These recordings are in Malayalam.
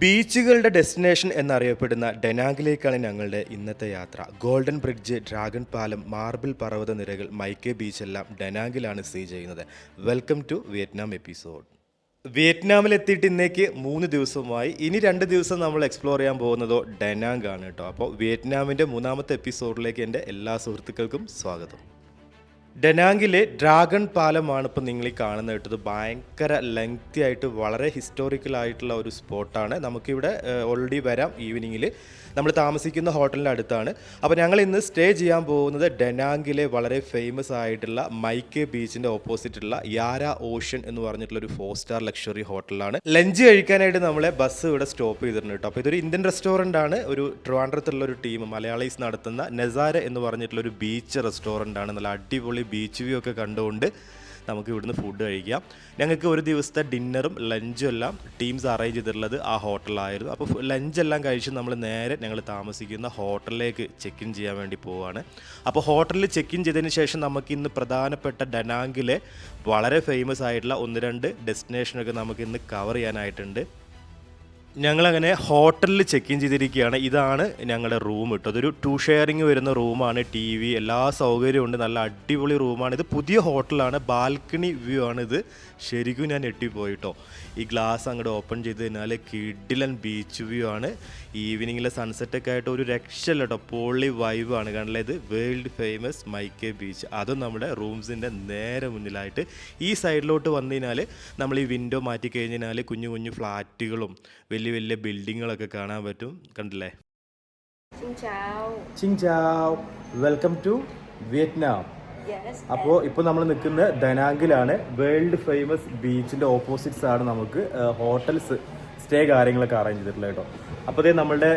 ബീച്ചുകളുടെ ഡെസ്റ്റിനേഷൻ എന്നറിയപ്പെടുന്ന ഡെനാഗിലേക്കാണ് ഞങ്ങളുടെ ഇന്നത്തെ യാത്ര. ഗോൾഡൻ ബ്രിഡ്ജ് ഡ്രാഗൺ പാലം മാർബിൾ പർവത നിരകൾ മൈക്കേ ബീച്ച് എല്ലാം ഡെനാഗിലാണ് സ്ഥിതി ചെയ്യുന്നത്. Welcome to Vietnam episode. വിയറ്റ്നാമിൽ എത്തിയിട്ട് ഇന്നേക്ക് മൂന്ന് ദിവസമായി ഇനി രണ്ട് ദിവസം നമ്മൾ എക്സ്പ്ലോർ ചെയ്യാൻ പോകുന്നതോ ഡെനാങ് ആണ് കേട്ടോ. അപ്പോൾ വിയറ്റ്നാമിന്റെ മൂന്നാമത്തെ എപ്പിസോഡിലേക്ക് എന്റെ എല്ലാ സുഹൃത്തുക്കൾക്കും സ്വാഗതം. ഡെനാങ്കിലെ ഡ്രാഗൺ പാലമാണ് ഇപ്പോൾ നിങ്ങൾ ഈ കാണുന്നത് കേട്ടത്. ഭയങ്കര ലെങ്തി ആയിട്ട് വളരെ ഹിസ്റ്റോറിക്കൽ ആയിട്ടുള്ള ഒരു സ്പോട്ടാണ് നമുക്കിവിടെ ഓൾറെഡി വരാം ഈവനിങ്ങിൽ നമ്മൾ താമസിക്കുന്ന ഹോട്ടലിന്റെ അടുത്താണ്. അപ്പോൾ ഞങ്ങൾ ഇന്ന് സ്റ്റേ ചെയ്യാൻ പോകുന്നത് ഡെനാങ്കിലെ വളരെ ഫേമസ് ആയിട്ടുള്ള മൈക്കെ ബീച്ചിന്റെ ഓപ്പോസിറ്റുള്ള യാര ഓഷ്യൻ എന്ന് പറഞ്ഞിട്ടുള്ള ഒരു ഫോർ സ്റ്റാർ ലക്ഷറി ഹോട്ടലാണ് ലഞ്ച് കഴിക്കാനായിട്ട് നമ്മളെ ബസ് ഇവിടെ സ്റ്റോപ്പ് ചെയ്തിട്ടുണ്ട് കേട്ടോ. അപ്പോൾ ഇതൊരു ഇന്ത്യൻ റെസ്റ്റോറന്റ് ആണ്. ഒരു ട്രിവാൻഡ്രത്തുള്ള ഒരു ടീം മലയാളീസ് നടത്തുന്ന നെസാര എന്ന് പറഞ്ഞിട്ടുള്ള ഒരു ബീച്ച് റെസ്റ്റോറന്റ് ആണ്. നല്ല അടിപൊളി ബീച്ച് വ്യൂ ഒക്കെ കണ്ടുകൊണ്ട് നമുക്ക് ഇവിടുന്ന് ഫുഡ് കഴിക്കാം. ഞങ്ങൾക്ക് ഒരു ദിവസത്തെ ഡിന്നറും ലഞ്ചും എല്ലാം ടീംസ് അറേഞ്ച് ചെയ്തിട്ടുള്ളത് ആ ഹോട്ടലായിരുന്നു അപ്പോൾ ലഞ്ച് എല്ലാം കഴിച്ച് നമ്മൾ നേരെ ഞങ്ങൾ താമസിക്കുന്ന ഹോട്ടലിലേക്ക് ചെക്ക് ഇൻ ചെയ്യാൻ വേണ്ടി പോവുകയാണ് അപ്പോൾ ഹോട്ടലിൽ ചെക്ക് ഇൻ ചെയ്തതിന് ശേഷം നമുക്ക് ഇന്ന് പ്രധാനപ്പെട്ട ഡനാങ്കിലെ വളരെ ഫേമസ് ആയിട്ടുള്ള ഒന്ന് രണ്ട് ഡെസ്റ്റിനേഷനൊക്കെ നമുക്ക് ഇന്ന് കവർ ചെയ്യാനായിട്ടുണ്ട്. ഞങ്ങളങ്ങനെ ഹോട്ടലിൽ ചെക്ക് ഇൻ ചെയ്തിരിക്കുകയാണ്. ഇതാണ് ഞങ്ങളുടെ റൂം ഇട്ടത് അതൊരു ടു ഷെയറിങ് വരുന്ന റൂമാണ് ടി വി എല്ലാ സൗകര്യവും ഉണ്ട്. നല്ല അടിപൊളി റൂമാണ് ഇത് പുതിയ ഹോട്ടലാണ്. ബാൽക്കണി വ്യൂ ആണ് ഇത്. ശരിക്കും ഞാൻ എട്ടിപ്പോയിട്ടോ ഈ ഗ്ലാസ് അങ്ങോട്ട് ഓപ്പൺ ചെയ്ത് കഴിഞ്ഞാൽ കിഡിലൻ ബീച്ച് വ്യൂ ആണ്. ഈവനിങ്ങിലെ സൺസെറ്റൊക്കെ ആയിട്ട് ഒരു രക്ഷയില്ല കേട്ടോ വൈബ് വൈബാണ് കാരണം ഇത് വേൾഡ് ഫേമസ് മൈക്കേ ബീച്ച് അതും നമ്മുടെ റൂംസിന്റെ നേരെ മുന്നിലായിട്ട് ഈ സൈഡിലോട്ട് വന്നു കഴിഞ്ഞാൽ നമ്മൾ ഈ വിൻഡോ മാറ്റി കഴിഞ്ഞാൽ കുഞ്ഞു കുഞ്ഞു ഫ്ലാറ്റുകളും വലിയ വലിയ ബിൽഡിങ്ങുകളൊക്കെ കാണാൻ പറ്റും. കണ്ടില്ലേ? Welcome to Vietnam. അപ്പോൾ ഇപ്പോൾ നമ്മൾ നിൽക്കുന്ന ദനാങ്കിലാണ് വേൾഡ് ഫേമസ് ബീച്ചിന്റെ ഓപ്പോസിറ്റ്സ് ആണ് നമുക്ക് ഹോട്ടൽസ് സ്റ്റേ കാര്യങ്ങളൊക്കെ അറേഞ്ച് ചെയ്തിട്ടുള്ളത് കേട്ടോ. അപ്പോൾ ഇത് നമ്മളുടെ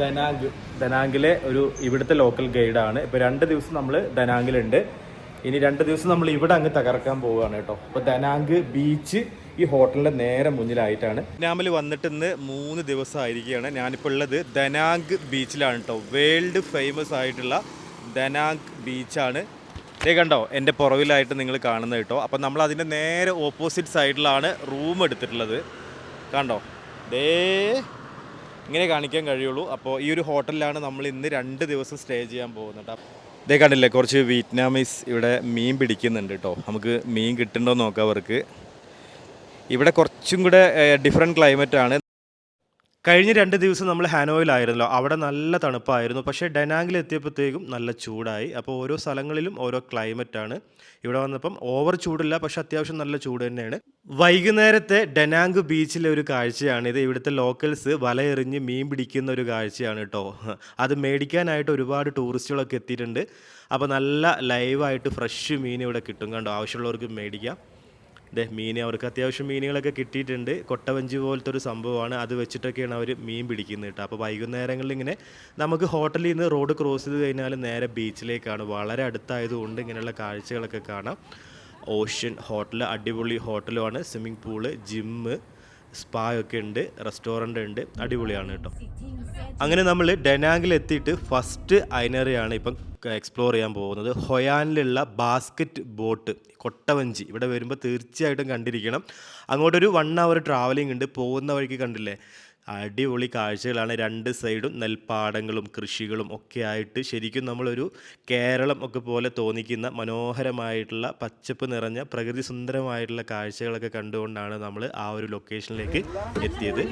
ദനാങ്ക് ദനാങ്കിലെ ഒരു ഇവിടുത്തെ ലോക്കൽ ഗൈഡാണ് ഇപ്പോൾ രണ്ട് ദിവസം നമ്മൾ ദനാങ്കിലുണ്ട് ഇനി രണ്ട് ദിവസം നമ്മൾ ഇവിടെ അങ്ങ് തകർക്കാൻ പോവുകയാണ് കേട്ടോ. അപ്പോൾ ദനാങ്ക് ബീച്ച് ഈ ഹോട്ടലിന്റെ നേരെ മുന്നിലായിട്ടാണ്. നാമിൽ വന്നിട്ട് ഇന്ന് മൂന്ന് ദിവസമായിരിക്കുകയാണ് ഞാനിപ്പോൾ ഉള്ളത് ദനാങ്ക് ബീച്ചിലാണ് കേട്ടോ. വേൾഡ് ഫേമസ് ആയിട്ടുള്ള ദനാങ്ക് ബീച്ചാണ് ഇതേ കണ്ടോ എന്റെ പുറവിലായിട്ട് നിങ്ങൾ കാണുന്നത് കേട്ടോ. അപ്പം നമ്മൾ അതിന്റെ നേരെ ഓപ്പോസിറ്റ് സൈഡിലാണ് റൂം എടുത്തിട്ടുള്ളത്. കണ്ടോ? ദേ ഇങ്ങനെ കാണിക്കാൻ കഴിയുള്ളൂ. അപ്പോൾ ഈ ഒരു ഹോട്ടലിലാണ് നമ്മൾ ഇന്ന് രണ്ട് ദിവസം സ്റ്റേ ചെയ്യാൻ പോകുന്നത് ഇതേ കണ്ടില്ലേ കുറച്ച് വിയറ്റ്നാമീസ് ഇവിടെ മീൻ പിടിക്കുന്നുണ്ട് കേട്ടോ നമുക്ക് മീൻ കിട്ടുന്നുണ്ടോ നോക്കാം അവർക്ക്. ഇവിടെ കുറച്ചും കൂടെ ഡിഫറെന്റ് ക്ലൈമറ്റ് ആണ്. കഴിഞ്ഞ രണ്ട് ദിവസം നമ്മൾ ഹാനോയിലായിരുന്നല്ലോ. അവിടെ നല്ല തണുപ്പായിരുന്നു. പക്ഷേ ഡെനാങ്ങിൽ എത്തിയപ്പോഴത്തേക്കും നല്ല ചൂടായി. അപ്പോൾ ഓരോ സ്ഥലങ്ങളിലും ഓരോ ആണ്. ഇവിടെ വന്നപ്പം ഓവർ ചൂടില്ല പക്ഷെ അത്യാവശ്യം നല്ല ചൂട് തന്നെയാണ്. വൈകുന്നേരത്തെ ഡെനാങ് ബീച്ചിലെ ഒരു കാഴ്ചയാണ് ഇത്. ഇവിടുത്തെ ലോക്കൽസ് വലയെറിഞ്ഞ് മീൻ പിടിക്കുന്ന ഒരു കാഴ്ചയാണ് കേട്ടോ. അത് മേടിക്കാനായിട്ട് ഒരുപാട് ടൂറിസ്റ്റുകളൊക്കെ എത്തിയിട്ടുണ്ട്. അപ്പോൾ നല്ല ലൈവായിട്ട് ഫ്രഷ് മീൻ ഇവിടെ കിട്ടും കണ്ടോ. ആവശ്യമുള്ളവർക്ക് മേടിക്കാം. ദേ മീൻ അവർക്ക് അത്യാവശ്യം മീനുകളൊക്കെ കിട്ടിയിട്ടുണ്ട്. കൊട്ടവഞ്ചി പോലത്തെ ഒരു സംഭവമാണ്. അത് വെച്ചിട്ടൊക്കെയാണ് അവർ മീൻ പിടിക്കുന്നത് കേട്ടോ. അപ്പോൾ വൈകുന്നേരങ്ങളിൽ ഇങ്ങനെ നമുക്ക് ഹോട്ടലിൽ നിന്ന് റോഡ് ക്രോസ് ചെയ്ത് കഴിഞ്ഞാൽ നേരെ ബീച്ചിലേക്കാണ്. വളരെ അടുത്തായതുകൊണ്ട് ഇങ്ങനെയുള്ള കാഴ്ചകളൊക്കെ കാണാം. ഓഷ്യൻ ഹോട്ടൽ അടിപൊളി ഹോട്ടലുമാണ്. സ്വിമ്മിംഗ് പൂൾ ജിമ്മ് സ്പാ ഒക്കെ ഉണ്ട് റെസ്റ്റോറന്റ് ഉണ്ട്. അടിപൊളിയാണ് കേട്ടോ. അങ്ങനെ നമ്മൾ ഡെനാങ്ങിൽ എത്തിയിട്ട് ഫസ്റ്റ് ഐനറിയാണ് ഇപ്പം എക്സ്പ്ലോർ ചെയ്യാൻ പോകുന്നത് ഹൊയാനിലുള്ള ബാസ്ക്കറ്റ് ബോട്ട് കൊട്ടവഞ്ചി. ഇവിടെ വരുമ്പോൾ തീർച്ചയായിട്ടും കണ്ടിരിക്കണം. അങ്ങോട്ടൊരു വൺ അവർ ട്രാവലിംഗ് ഉണ്ട്. പോകുന്ന വഴിക്ക് കണ്ടില്ലേ? അടിപൊളി കാഴ്ചകളാണ്. രണ്ട് സൈഡും നെൽപ്പാടങ്ങളും കൃഷികളും ഒക്കെ ആയിട്ട് ശരിക്കും നമ്മളൊരു കേരളം ഒക്കെ പോലെ തോന്നിക്കുന്ന മനോഹരമായിട്ടുള്ള പച്ചപ്പ് നിറഞ്ഞ പ്രകൃതി സുന്ദരമായിട്ടുള്ള കാഴ്ചകളൊക്കെ കണ്ടുകൊണ്ടാണ് നമ്മൾ ആ ഒരു ലൊക്കേഷനിലേക്ക് എത്തിയത്.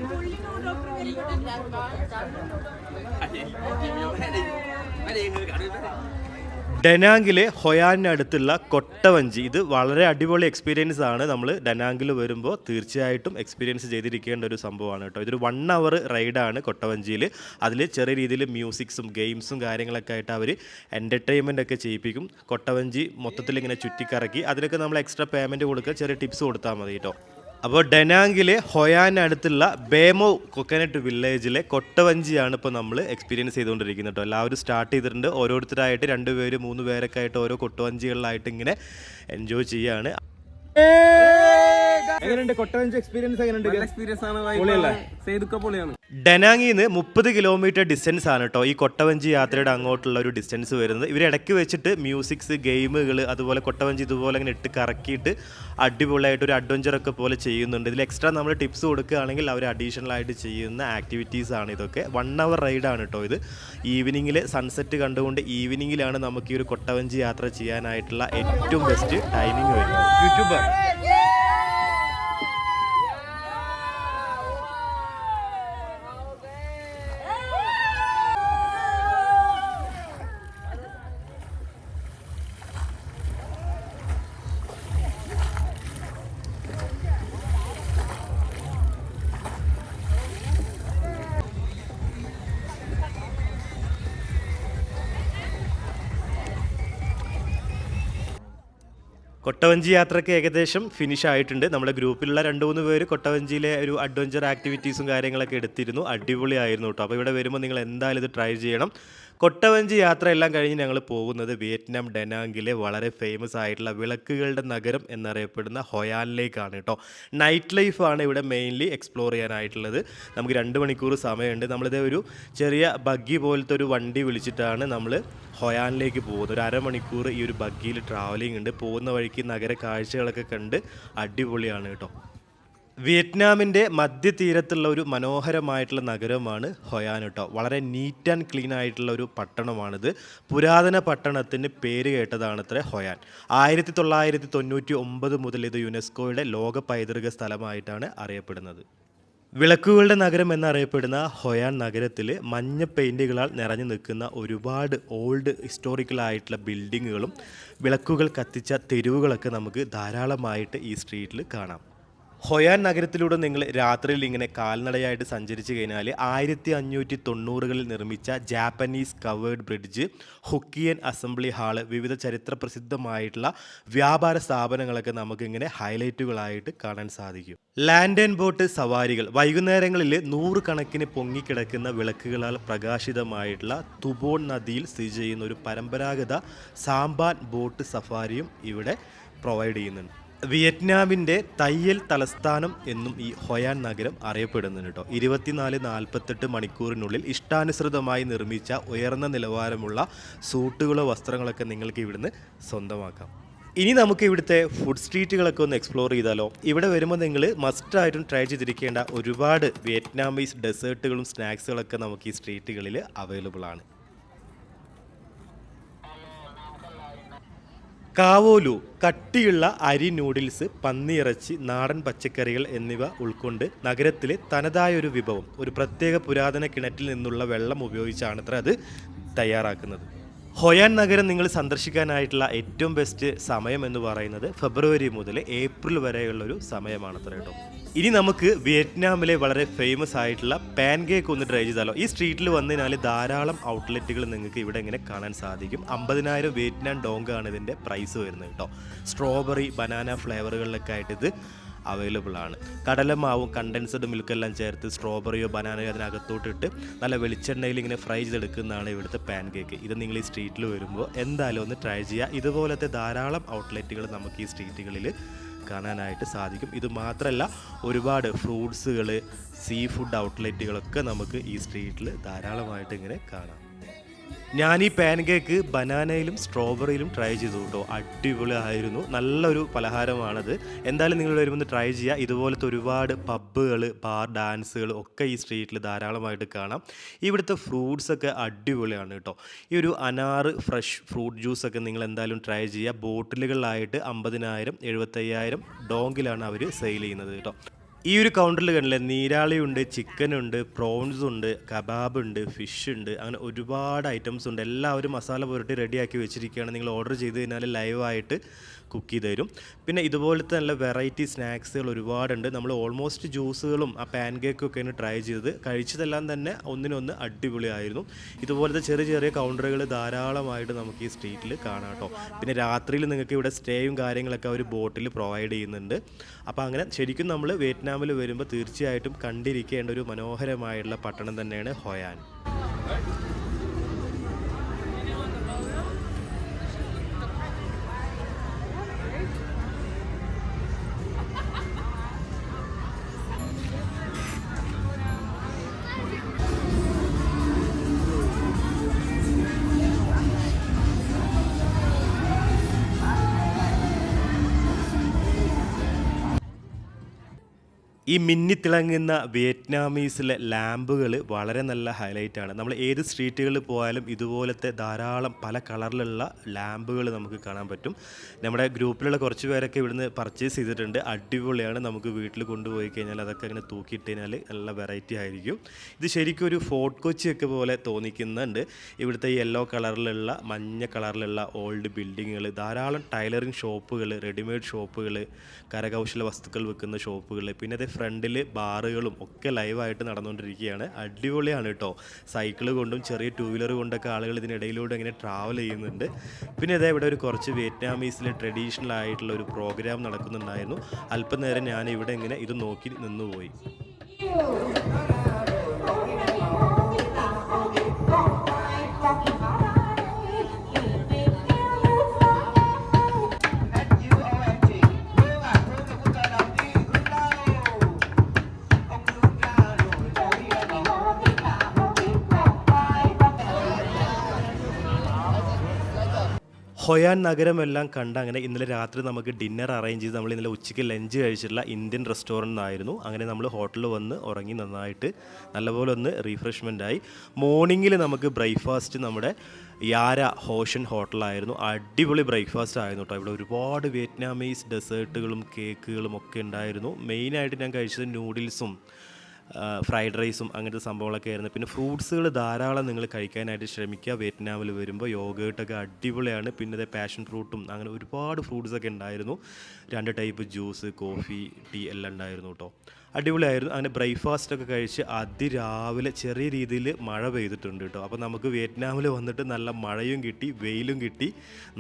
ഡനാങ്കിലെ ഹൊയാനടുത്തുള്ള കൊട്ടവഞ്ചി. ഇത് വളരെ അടിപൊളി എക്സ്പീരിയൻസ് ആണ്. നമ്മൾ ഡനാങ്കിൽ വരുമ്പോൾ തീർച്ചയായിട്ടും എക്സ്പീരിയൻസ് ചെയ്തിരിക്കേണ്ട ഒരു സംഭവമാണ് കേട്ടോ. ഇതൊരു വൺ അവർ റൈഡാണ് കൊട്ടവഞ്ചിയിൽ അതിൽ ചെറിയ രീതിയിൽ മ്യൂസിക്സും ഗെയിംസും കാര്യങ്ങളൊക്കെ ആയിട്ട് അവർ എന്റർടൈൻമെന്റ് ഒക്കെ ചെയ്യിപ്പിക്കും. കൊട്ടവഞ്ചി മൊത്തത്തിൽ ഇങ്ങനെ ചുറ്റിക്കറക്കി. അതിനൊക്കെ നമ്മൾ എക്സ്ട്രാ പേയ്മെന്റ് കൊടുക്കുക. ചെറിയ ടിപ്സ് കൊടുത്താൽ മതി കേട്ടോ. അപ്പോൾ ഡെനാങ്കിലെ ഹൊയാനടുത്തുള്ള ബേമോ കൊക്കനട്ട് വില്ലേജിലെ കൊട്ടവഞ്ചിയാണ് ഇപ്പോൾ നമ്മൾ എക്സ്പീരിയൻസ് ചെയ്തുകൊണ്ടിരിക്കുന്നത് കേട്ടോ. എല്ലാവരും സ്റ്റാർട്ട് ചെയ്തിട്ടുണ്ട്. ഓരോരുത്തരായിട്ട് രണ്ട് പേര് മൂന്ന് പേരൊക്കെ ആയിട്ട് ഓരോ കൊട്ടവഞ്ചികളിലായിട്ട് ഇങ്ങനെ എൻജോയ് ചെയ്യാണ്. എങ്ങനെയുണ്ട്? കൊട്ടവഞ്ചി എക്സ്പീരിയൻസ് എങ്ങനെയുണ്ട്? എക്സ്പീരിയൻസ് ആണ്. പൊളിയല്ലേ? സേതുക്ക പൊളിയാണ്. ഡനാങ്ങിൽ നിന്ന് മുപ്പത് കിലോമീറ്റർ ഡിസ്റ്റൻസ് ആണ് കേട്ടോ ഈ കൊട്ടവഞ്ചി യാത്രയുടെ അങ്ങോട്ടുള്ള ഒരു ഡിസ്റ്റൻസ് വരുന്നത്. ഇവർ ഇടയ്ക്ക് വെച്ചിട്ട് മ്യൂസിക്സ് ഗെയിമുകൾ അതുപോലെ കൊട്ടവഞ്ചി ഇതുപോലെ ഇങ്ങനെ ഇട്ട് കറക്കിയിട്ട് അടിപൊളിയായിട്ട് ഒരു അഡ്വഞ്ചർ ഒക്കെ പോലെ ചെയ്യുന്നുണ്ട്. ഇതിൽ എക്സ്ട്രാ നമ്മൾ ടിപ്സ് കൊടുക്കുകയാണെങ്കിൽ അവർ അഡീഷണൽ ആയിട്ട് ചെയ്യുന്ന ആക്ടിവിറ്റീസ് ആണ് ഇതൊക്കെ. വൺ അവർ റൈഡാണ് കേട്ടോ ഇത്. ഈവനിങ്ങിൽ സൺസെറ്റ് കണ്ടുകൊണ്ട് ഈവനിങ്ങിലാണ് നമുക്ക് ഈ ഒരു കൊട്ടവഞ്ചി യാത്ര ചെയ്യാനായിട്ടുള്ള ഏറ്റവും ബെസ്റ്റ് ടൈമിംഗ് വരുന്നത്. യൂട്യൂബർ കൊട്ടവഞ്ചി യാത്രയ്ക്ക് ഏകദേശം ഫിനിഷ് ആയിട്ടുണ്ട്. നമ്മുടെ ഗ്രൂപ്പിലുള്ള രണ്ട് മൂന്ന് പേര് കൊട്ടവഞ്ചിയിലെ ഒരു അഡ്വഞ്ചർ ആക്ടിവിറ്റീസും കാര്യങ്ങളൊക്കെ എടുത്തിരുന്നു. അടിപൊളിയായിരുന്നു കേട്ടോ. അപ്പോൾ ഇവിടെ വരുമ്പോൾ നിങ്ങൾ എന്തായാലും ഇത് ട്രൈ ചെയ്യണം. കൊട്ടവഞ്ചി യാത്ര എല്ലാം കഴിഞ്ഞ് ഞങ്ങൾ പോകുന്നത് വിയറ്റ്നാം ഡെനാങ്കിലെ വളരെ ഫേമസ് ആയിട്ടുള്ള വിളക്കുകളുടെ നഗരം എന്നറിയപ്പെടുന്ന ഹൊയാനിലേക്കാണ് കേട്ടോ. നൈറ്റ് ലൈഫാണ് ഇവിടെ മെയിൻലി എക്സ്പ്ലോർ ചെയ്യാനായിട്ടുള്ളത്. നമുക്ക് രണ്ട് മണിക്കൂർ സമയമുണ്ട്. നമ്മളിത് ഒരു ചെറിയ ബഗ്ഗി പോലത്തെ ഒരു വണ്ടി വിളിച്ചിട്ടാണ് നമ്മൾ ഹൊയാനിലേക്ക് പോകുന്നത്. ഒരു അരമണിക്കൂർ ഈ ഒരു ബഗ്ഗിയിൽ ട്രാവലിംഗ് ഉണ്ട്. പോകുന്ന വഴിക്ക് നഗര കാഴ്ചകളൊക്കെ കണ്ട് അടിപൊളിയാണ് കേട്ടോ. വിയറ്റ്നാമിന്റെ മധ്യതീരത്തുള്ള ഒരു മനോഹരമായിട്ടുള്ള നഗരമാണ് ഹൊയാൻ വളരെ നീറ്റ് ആൻഡ് ക്ലീൻ ആയിട്ടുള്ള ഒരു പട്ടണമാണിത്. പുരാതന പട്ടണത്തിന് പേര് കേട്ടതാണ് അത്ര ഹൊയാൻ. ആയിരത്തി തൊള്ളായിരത്തി തൊണ്ണൂറ്റി ഒമ്പത് മുതൽ ഇത് യുനെസ്കോയുടെ ലോക പൈതൃക സ്ഥലമായിട്ടാണ് അറിയപ്പെടുന്നത്. വിളക്കുകളുടെ നഗരം എന്നറിയപ്പെടുന്ന ഹൊയാൻ നഗരത്തിൽ മഞ്ഞ പെയിന്റുകളാൽ നിറഞ്ഞു നിൽക്കുന്ന ഒരുപാട് ഓൾഡ് ഹിസ്റ്റോറിക്കൽ ആയിട്ടുള്ള ബിൽഡിങ്ങുകളും വിളക്കുകൾ കത്തിച്ച തെരുവുകളൊക്കെ നമുക്ക് ധാരാളമായിട്ട് ഈ സ്ട്രീറ്റിൽ കാണാം. ഹൊയാൻ നഗരത്തിലൂടെ നിങ്ങൾ രാത്രിയിൽ ഇങ്ങനെ കാൽനടയായിട്ട് സഞ്ചരിച്ചു കഴിഞ്ഞാൽ ആയിരത്തി അഞ്ഞൂറ്റി തൊണ്ണൂറുകളിൽ നിർമ്മിച്ച Japanese covered bridge Hokkien assembly hall വിവിധ ചരിത്ര പ്രസിദ്ധമായിട്ടുള്ള വ്യാപാര സ്ഥാപനങ്ങളൊക്കെ നമുക്ക് ഇങ്ങനെ ഹൈലൈറ്റുകളായിട്ട് കാണാൻ സാധിക്കും. ലാൻഡ് ആൻഡ് ബോട്ട് സവാരികൾ വൈകുന്നേരങ്ങളിൽ നൂറുകണക്കിന് പൊങ്ങിക്കിടക്കുന്ന വിളക്കുകളാൽ പ്രകാശിതമായിട്ടുള്ള തുബോൺ നദിയിൽ സ്ഥിതി ചെയ്യുന്ന ഒരു പരമ്പരാഗത സാമ്പാൻ ബോട്ട് സഫാരിയും ഇവിടെ പ്രൊവൈഡ് ചെയ്യുന്നുണ്ട്. വിയറ്റ്നാമിന്റെ തയ്യൽ തലസ്ഥാനം എന്നും ഈ ഹൊയാൻ നഗരം അറിയപ്പെടുന്നുണ്ട് കേട്ടോ. ഇരുപത്തിനാല് നാൽപ്പത്തെട്ട് മണിക്കൂറിനുള്ളിൽ ഇഷ്ടാനുസൃതമായി നിർമ്മിച്ച ഉയർന്ന നിലവാരമുള്ള സൂട്ടുകളോ വസ്ത്രങ്ങളൊക്കെ നിങ്ങൾക്ക് ഇവിടുന്ന് സ്വന്തമാക്കാം. ഇനി നമുക്ക് ഇവിടുത്തെ ഫുഡ് സ്ട്രീറ്റുകളൊക്കെ ഒന്ന് എക്സ്പ്ലോർ ചെയ്താലോ? ഇവിടെ വരുമ്പോൾ നിങ്ങൾ മസ്റ്റായിട്ടും ട്രൈ ചെയ്തിരിക്കേണ്ട ഒരുപാട് വിയറ്റ്നാമീസ് ഡെസേർട്ടുകളും സ്നാക്സുകളൊക്കെ നമുക്ക് ഈ സ്ട്രീറ്റുകളിൽ അവൈലബിൾ ആണ്. കാവോലു കട്ടിയുള്ള അരി നൂഡിൽസ് പന്നിയിറച്ചി നാടൻ പച്ചക്കറികൾ എന്നിവ ഉൾക്കൊണ്ട് നഗരത്തിലെ തനതായ ഒരു വിഭവം ഒരു പ്രത്യേക പുരാതന കിണറ്റിൽ നിന്നുള്ള വെള്ളം ഉപയോഗിച്ചാണ് അത് തയ്യാറാക്കുന്നത്. ഹൊയാൻ നഗരം നിങ്ങൾ സന്ദർശിക്കാനായിട്ടുള്ള ഏറ്റവും ബെസ്റ്റ് സമയം എന്ന് പറയുന്നത് ഫെബ്രുവരി മുതൽ ഏപ്രിൽ വരെയുള്ള ഒരു സമയമാണ് കേട്ടോ. ഇനി നമുക്ക് വിയറ്റ്നാമിലെ വളരെ ഫേമസ് ആയിട്ടുള്ള പാൻ കേക്ക് ഒന്ന് ട്രൈ ചെയ്താലോ. ഈ സ്ട്രീറ്റിൽ വന്നതിനാൽ ധാരാളം ഔട്ട്ലെറ്റുകൾ നിങ്ങൾക്ക് ഇവിടെ ഇങ്ങനെ കാണാൻ സാധിക്കും. അമ്പതിനായിരം വിയറ്റ്നാം ഡോങ്കാണ് ഇതിന്റെ പ്രൈസ് വരുന്നത് കേട്ടോ. സ്ട്രോബെറി ബനാന ഫ്ലേവറുകളിലൊക്കെ ആയിട്ട് ഇത് അവൈലബിൾ ആണ്. കടലമാവും കണ്ടൻസ്ഡ് മിൽക്കെല്ലാം ചേർത്ത് സ്ട്രോബെറിയോ ബനാനയോ അതിനകത്തോട്ടിട്ട് നല്ല വെളിച്ചെണ്ണയിൽ ഇങ്ങനെ ഫ്രൈ ചെയ്തെടുക്കുന്നതാണ് ഇവിടുത്തെ പാൻ കേക്ക് ഇത് നിങ്ങൾ ഈ സ്ട്രീറ്റിൽ വരുമ്പോൾ എന്തായാലും ഒന്ന് ട്രൈ ചെയ്യുക. ഇതുപോലത്തെ ധാരാളം ഔട്ട്ലെറ്റുകൾ നമുക്ക് ഈ സ്ട്രീറ്റുകളിൽ കാണാനായിട്ട് സാധിക്കും. ഇത് മാത്രമല്ല ഒരുപാട് ഫ്രൂട്ട്സുകൾ സീ ഫുഡ് ഔട്ട്ലെറ്റുകളൊക്കെ നമുക്ക് ഈ സ്ട്രീറ്റിൽ ധാരാളമായിട്ട് ഇങ്ങനെ കാണാം. ഞാൻ ഈ പാൻ കേക്ക് ബനാനയിലും സ്ട്രോബെറിയിലും ട്രൈ ചെയ്തു കേട്ടോ അടിപൊളി ആയിരുന്നു നല്ലൊരു പലഹാരമാണത്. എന്തായാലും നിങ്ങൾ വരുമ്പോൾ ട്രൈ ചെയ്യുക ഇതുപോലത്തെ ഒരുപാട് പബ്ബുകൾ ബാർ ഡാൻസുകൾ ഒക്കെ ഈ സ്ട്രീറ്റിൽ ധാരാളമായിട്ട് കാണാം. ഇവിടുത്തെ ഫ്രൂട്ട്സ് ഒക്കെ അടിപൊളിയാണ് കേട്ടോ. ഈ ഒരു അനാറ് ഫ്രഷ് ഫ്രൂട്ട് ജ്യൂസ് ഒക്കെ നിങ്ങൾ എന്തായാലും ട്രൈ ചെയ്യുക ബോട്ടിലുകളിലായിട്ട് അമ്പതിനായിരം എഴുപത്തയ്യായിരം ഡോങ്കിലാണ് അവർ സെയിൽ ചെയ്യുന്നത് കേട്ടോ. ഈ ഒരു കൗണ്ടറിൽ കണ്ടില്ലേ? നീരാളിയുണ്ട് ചിക്കനുണ്ട് പ്രോൺസ് ഉണ്ട് കബാബ് ഉണ്ട് ഫിഷ് ഉണ്ട് അങ്ങനെ ഒരുപാട് ഐറ്റംസ് ഉണ്ട്. എല്ലാവരും മസാല പുരട്ടി റെഡിയാക്കി വെച്ചിരിക്കുകയാണ്. നിങ്ങൾ ഓർഡർ ചെയ്ത് കഴിഞ്ഞാൽ ലൈവായിട്ട് കുക്ക് ചെയ്ത് തരും. പിന്നെ ഇതുപോലത്തെ നല്ല വെറൈറ്റി സ്നാക്സുകൾ ഒരുപാടുണ്ട്. നമ്മൾ ഓൾമോസ്റ്റ് ജ്യൂസുകളും ആ പാൻ കേക്കും ആണ് ട്രൈ ചെയ്തത്. കഴിച്ചതെല്ലാം തന്നെ ഒന്നിനൊന്ന് അടിപൊളിയായിരുന്നു. ഇതുപോലത്തെ ചെറിയ ചെറിയ കൗണ്ടറുകൾ ധാരാളമായിട്ട് നമുക്ക് ഈ സ്ട്രീറ്റിൽ കാണാം കേട്ടോ. പിന്നെ രാത്രിയിൽ നിങ്ങൾക്ക് ഇവിടെ സ്റ്റേയും കാര്യങ്ങളൊക്കെ അവർ ബോട്ടിൽ പ്രൊവൈഡ് ചെയ്യുന്നുണ്ട്. അപ്പോൾ അങ്ങനെ ശരിക്കും നമ്മൾ വിയറ്റ്നാമിൽ വരുമ്പോൾ തീർച്ചയായിട്ടും കണ്ടിരിക്കേണ്ട ഒരു മനോഹരമായിട്ടുള്ള പട്ടണം തന്നെയാണ് ഹൊയാൻ. ഈ മിന്നിത്തിളങ്ങുന്ന വിയറ്റ്നാമീസിലെ ലാമ്പുകൾ വളരെ നല്ല ഹൈലൈറ്റ് ആണ്. നമ്മൾ ഏത് സ്ട്രീറ്റുകളിൽ പോയാലും ഇതുപോലത്തെ ധാരാളം പല കളറിലുള്ള ലാമ്പുകൾ നമുക്ക് കാണാൻ പറ്റും. നമ്മുടെ ഗ്രൂപ്പിലുള്ള കുറച്ച് പേരൊക്കെ ഇവിടുന്ന് പർച്ചേസ് ചെയ്തിട്ടുണ്ട്. അടിപൊളിയാണ്. നമുക്ക് വീട്ടിൽ കൊണ്ടുപോയി കഴിഞ്ഞാൽ അതൊക്കെ അങ്ങനെ തൂക്കിയിട്ട് കഴിഞ്ഞാൽ നല്ല വെറൈറ്റി ആയിരിക്കും. ഇത് ശരിക്കും ഒരു ഫോർട്ട് കൊച്ചിയൊക്കെ പോലെ തോന്നിക്കുന്നുണ്ട്. ഇവിടുത്തെ യെല്ലോ കളറിലുള്ള മഞ്ഞ കളറിലുള്ള ഓൾഡ് ബിൽഡിങ്ങുകൾ ധാരാളം ടൈലറിങ് ഷോപ്പുകൾ റെഡിമെയ്ഡ് ഷോപ്പുകൾ കരകൗശല വസ്തുക്കൾ വെക്കുന്ന ഷോപ്പുകൾ പിന്നെ അതേ ഫ്രണ്ടിൽ ബാറുകളും ഒക്കെ ലൈവായിട്ട് നടന്നുകൊണ്ടിരിക്കുകയാണ്. അടിപൊളിയാണ് കേട്ടോ. സൈക്കിൾ കൊണ്ടും ചെറിയ ടൂ വീലർ കൊണ്ടൊക്കെ ആളുകൾ ഇതിനിടയിലൂടെ ഇങ്ങനെ ട്രാവൽ ചെയ്യുന്നുണ്ട്. പിന്നെ ഇതേ ഇവിടെ ഒരു കുറച്ച് വിയറ്റ്നാമീസിലെ ട്രഡീഷണൽ ആയിട്ടുള്ള ഒരു പ്രോഗ്രാം നടക്കുന്നുണ്ടായിരുന്നു. അല്പനേരം ഞാൻ ഇവിടെ ഇങ്ങനെ ഇത് നോക്കി നിന്നുപോയി. ഹൊയാൻ നഗരമെല്ലാം കണ്ട് അങ്ങനെ ഇന്നലെ രാത്രി നമുക്ക് ഡിന്നർ അറേഞ്ച് ചെയ്ത് നമ്മൾ ഇന്നലെ ഉച്ചയ്ക്ക് ലഞ്ച് കഴിച്ചിട്ടുള്ള ഇന്ത്യൻ റെസ്റ്റോറന്റ് ആയിരുന്നു. അങ്ങനെ നമ്മൾ ഹോട്ടലിൽ വന്ന് ഉറങ്ങി നന്നായിട്ട് നല്ലപോലെ ഒന്ന് റീഫ്രഷ്മെന്റ് ആയി. മോർണിംഗിൽ നമുക്ക് ബ്രേക്ക്ഫാസ്റ്റ് നമ്മുടെ യാര ഹോഷൻ ഹോട്ടലായിരുന്നു അടിപൊളി ബ്രേക്ക്ഫാസ്റ്റ് ആയിരുന്നു കേട്ടോ ഇവിടെ ഒരുപാട് വിയറ്റ്നാമീസ് ഡെസേർട്ടുകളും കേക്കുകളും ഒക്കെ ഉണ്ടായിരുന്നു. മെയിനായിട്ട് ഞാൻ കഴിച്ചത് നൂഡിൽസും ഫ്രൈഡ് റൈസും അങ്ങനത്തെ സംഭവങ്ങളൊക്കെ ആയിരുന്നു. പിന്നെ ഫ്രൂട്ട്സുകൾ ധാരാളം നിങ്ങൾ കഴിക്കാനായിട്ട് ശ്രമിക്കുക. വിയറ്റ്നാമിൽ വരുമ്പോൾ യോഗേട്ടൊക്കെ അടിപൊളിയാണ്. പിന്നെ അതേ പാഷൻ ഫ്രൂട്ടും അങ്ങനെ ഒരുപാട് ഫ്രൂട്ട്സൊക്കെ ഉണ്ടായിരുന്നു. രണ്ട് ടൈപ്പ് ജ്യൂസ് കോഫി ടീ എല്ലാം ഉണ്ടായിരുന്നു കേട്ടോ അടിപൊളിയായിരുന്നു. അങ്ങനെ ബ്രേക്ക്ഫാസ്റ്റ് ഒക്കെ കഴിച്ച് അതിരാവിലെ ചെറിയ രീതിയിൽ മഴ പെയ്തിട്ടുണ്ട് കേട്ടോ. അപ്പോൾ നമുക്ക് വിയറ്റ്നാമിൽ വന്നിട്ട് നല്ല മഴയും കിട്ടി വെയിലും കിട്ടി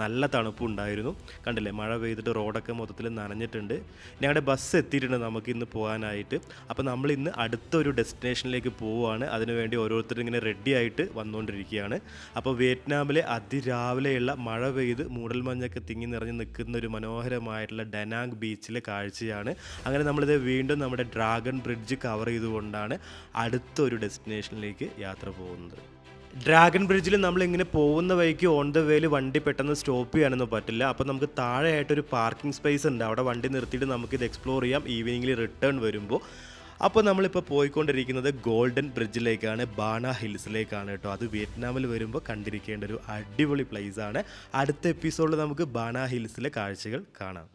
നല്ല തണുപ്പും ഉണ്ടായിരുന്നു. കണ്ടില്ലേ മഴ പെയ്തിട്ട് റോഡൊക്കെ മൊത്തത്തിൽ നനഞ്ഞിട്ടുണ്ട്. ഞങ്ങളുടെ ബസ് എത്തിയിട്ടുണ്ട് നമുക്ക് ഇന്ന് പോകാനായിട്ട്. അപ്പോൾ നമ്മൾ ഇന്ന് അടുത്തൊരു ഡെസ്റ്റിനേഷനിലേക്ക് പോവുകയാണ്. അതിനുവേണ്ടി ഓരോരുത്തരും ഇങ്ങനെ റെഡി ആയിട്ട് വന്നുകൊണ്ടിരിക്കുകയാണ്. അപ്പോൾ വിയറ്റ്നാമിലെ അതിരാവിലെയുള്ള മഴ പെയ്ത് മൂടൽമഞ്ഞൊക്കെ തിങ്ങി നിറഞ്ഞ് നിൽക്കുന്ന ഒരു മനോഹരമായിട്ടുള്ള ഡനാങ് ബീച്ചിലെ കാഴ്ചയാണ്. അങ്ങനെ നമ്മളിത് വീണ്ടും നമ്മുടെ ഡ്രാഗൺ ബ്രിഡ്ജ് കവർ ചെയ്തുകൊണ്ടാണ് അടുത്തൊരു ഡെസ്റ്റിനേഷനിലേക്ക് യാത്ര പോകുന്നത്. ഡ്രാഗൺ ബ്രിഡ്ജിൽ നമ്മൾ ഇങ്ങനെ പോകുന്ന വഴിക്ക് ഓൺ ദ വേയിൽ വണ്ടി പെട്ടെന്ന് സ്റ്റോപ്പ് ചെയ്യാനൊന്നും പറ്റില്ല. അപ്പോൾ നമുക്ക് താഴെയായിട്ടൊരു പാർക്കിംഗ് സ്പേസ് ഉണ്ട്. അവിടെ വണ്ടി നിർത്തിയിട്ട് നമുക്കിത് എക്സ്പ്ലോർ ചെയ്യാം. ഈവനിങ്ങിൽ റിട്ടേൺ വരുമ്പോൾ അപ്പോൾ നമ്മളിപ്പോൾ പോയിക്കൊണ്ടിരിക്കുന്നത് ഗോൾഡൻ ബ്രിഡ്ജിലേക്കാണ് ബാണ ഹിൽസിലേക്കാണ് കേട്ടോ. അത് വിയറ്റ്നാമിൽ വരുമ്പോൾ കണ്ടിരിക്കേണ്ട ഒരു അടിപൊളി പ്ലേസ് ആണ്. അടുത്ത എപ്പിസോഡിൽ നമുക്ക് ബാണ ഹിൽസിലെ കാഴ്ചകൾ കാണാം.